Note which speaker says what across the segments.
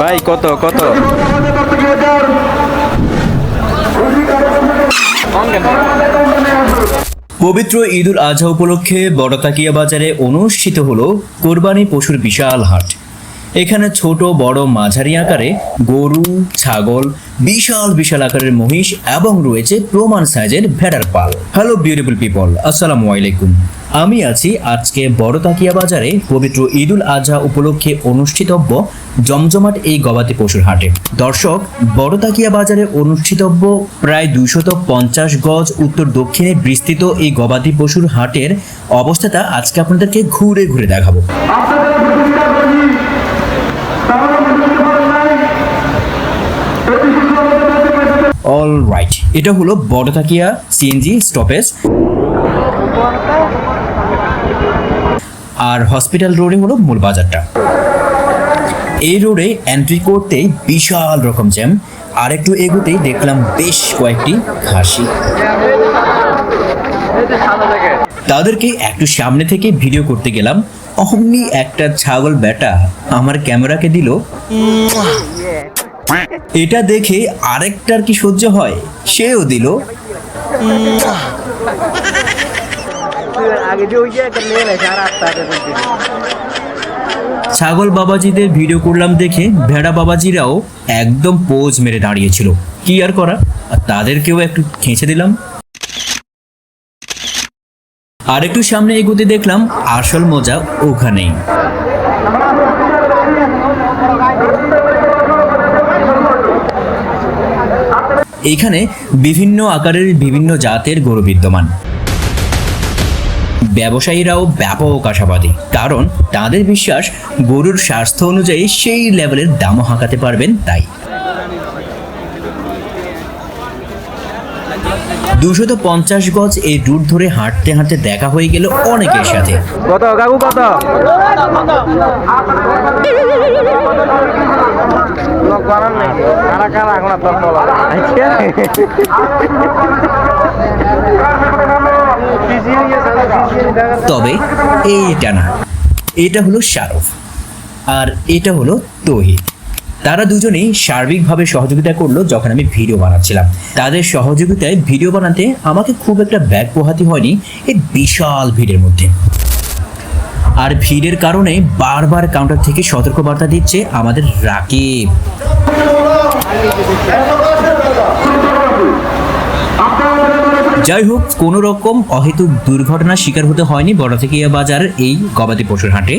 Speaker 1: ভাই কত কত?
Speaker 2: পবিত্র ঈদুল আজহা উপলক্ষে বড়তাকিয়া বাজারে অনুষ্ঠিত হলো কোরবানি পশুর বিশাল হাট। এখানে ছোট, বড়, মাঝারি আকারে গরু, ছাগল, বিশাল বিশাল আকারের মহিষ এবং রয়েছে প্রমাণ সাইজের ভেড়ার পাল। হ্যালো বিউটিফুল পিপল আসসালামু আলাইকুম। আমি আছি আজকে বড় তাকিয়া বাজারে পবিত্র ঈদুল আজহা উপলক্ষে অনুষ্ঠিতব্য জমজমাট এই গবাদি পশুর হাটে। দর্শক বড় তাকিয়া বাজারে অনুষ্ঠিতব্য প্রায় দুইশত পঞ্চাশ গজ উত্তর দক্ষিণে বিস্তৃত এই গবাদি পশুর হাটের অবস্থাটা আজকে আপনাদেরকে ঘুরে ঘুরে দেখাবো। অল রাইট এটা হলো বড়তাকিয়া সিএনজি স্টপেজ আর হসপিটাল রোডে হলো মূল বাজারটা। এই রোডে এন্ট্রি করতেই বিশাল রকম জ্যাম আর একটু এগোতেই দেখলাম বেশ কয়েকটি খাসি তাদেরকে একটু সামনে থেকে ভিডিও করতে গেলাম। অমনি একটা ছাগল বেটা আমার ক্যামেরাকে দিল। এটা দেখে আরেকটার কি সহ্য হয়? সেও দিল। ছাগল বাবাজিদের ভিডিও করলাম দেখে ভেড়া বাবাজিরাও একদম পোজ মেরে দাঁড়িয়েছিল। কি আর করা? আর তাদেরকেও একটু খেঁচে দিলাম। আর একটু সামনে এগোতে দেখলাম আসল মজা ওখানেই। এইখানে বিভিন্ন আকারের বিভিন্ন জাতের গরু বিদ্যমান। ব্যবসায়ীরাও ব্যাপক আশাবাদী, কারণ তাদের বিশ্বাস গরুর স্বাস্থ্য অনুযায়ী সেই লেভেলের দামও হাঁকাতে পারবেন তাই। দুশত পঞ্চাশ গজ এই রুট ধরে হাঁটতে হাঁটতে দেখা হয়ে গেল অনেকের সাথে।
Speaker 1: কত, কাকু কত?
Speaker 3: আচ্ছা।
Speaker 2: তবে এইটা না এটা হলো শারফ আর এটা হলো তহিদ। তারা দুজনেই সার্বিকভাবে সহযোগিতা করল যখন আমি ভিডিও বানাচ্ছিলাম। তাদের সহযোগিতায় ভিডিও বানাতে আমাকে খুব একটা ব্যাগ পোহাতে হয়নি এই বিশাল ভিড়ের মধ্যে। আর ভিড়ের কারণে বারবার কাউন্টার থেকে সতর্কবার্তা দিচ্ছে আমাদের রাকিব। যাই হোক কোনো রকম অহেতুক দুর্ঘটনার শিকার হতে হয়নি বড় থেকে বাজারের এই গবাদি পশুর হাটে।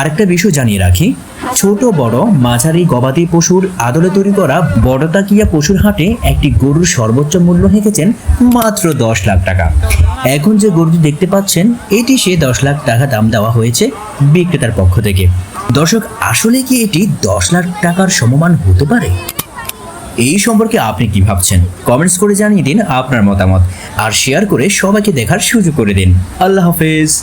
Speaker 2: আরেকটা বিষয় জানিয়ে রাখি, ছোট, বড়, মাঝারি গবাদি পশুর আদলে তৈরি করা বড়তাকিয়া পশুর হাটে একটি গরুর সর্বোচ্চ মূল্য হেঁকেছেন মাত্র দশ লাখ টাকা। এখন যে গরুটি দেখতে পাচ্ছেন, এটি সে দশ লাখ টাকা দাম দেওয়া হয়েছে বিক্রেতার পক্ষ থেকে। দর্শক, আসলে কি এটি দশ লাখ টাকার সমমান হতে পারে? এই সম্পর্কে আপনি কি ভাবছেন? কমেন্টস করে জানিয়ে দিন আপনার মতামত। আর শেয়ার করে সবাইকে দেখার সুযোগ করে দিন। আল্লাহ হাফেজ।